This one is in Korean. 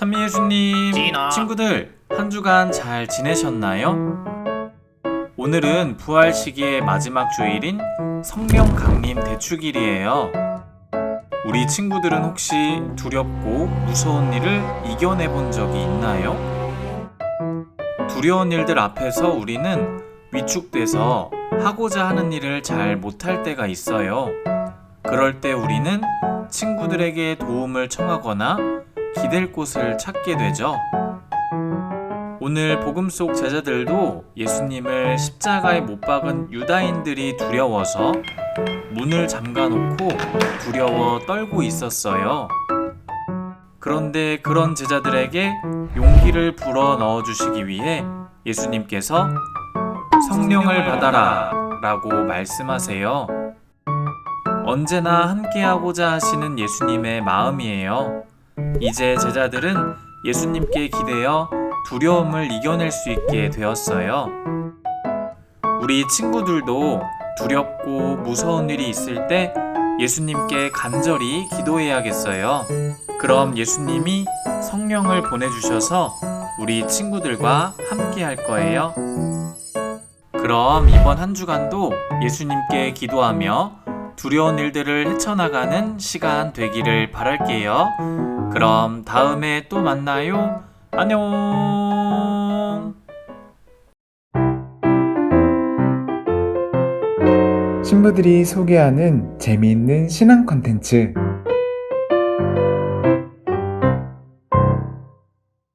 찬미 예수님, 지나. 친구들 한 주간 잘 지내셨나요? 오늘은 부활 시기의 마지막 주일인 성령 강림 대축일이에요. 우리 친구들은 혹시 두렵고 무서운 일을 이겨내 본 적이 있나요? 두려운 일들 앞에서 우리는 위축돼서 하고자 하는 일을 잘 못할 때가 있어요. 그럴 때 우리는 친구들에게 도움을 청하거나 기댈 곳을 찾게 되죠. 오늘 복음 속 제자들도 예수님을 십자가에 못 박은 유다인들이 두려워서 문을 잠가 놓고 두려워 떨고 있었어요. 그런데 그런 제자들에게 용기를 불어 넣어 주시기 위해 예수님께서 성령을 받아라 라고 말씀하세요. 언제나 함께하고자 하시는 예수님의 마음이에요. 이제 제자들은 예수님께 기대어 두려움을 이겨낼 수 있게 되었어요. 우리 친구들도 두렵고 무서운 일이 있을 때 예수님께 간절히 기도해야겠어요. 그럼 예수님이 성령을 보내주셔서 우리 친구들과 함께 할 거예요. 그럼 이번 한 주간도 예수님께 기도하며 두려운 일들을 헤쳐나가는 시간 되기를 바랄게요. 그럼 다음에 또 만나요. 안녕. 신부들이 소개하는 재미있는 신앙 컨텐츠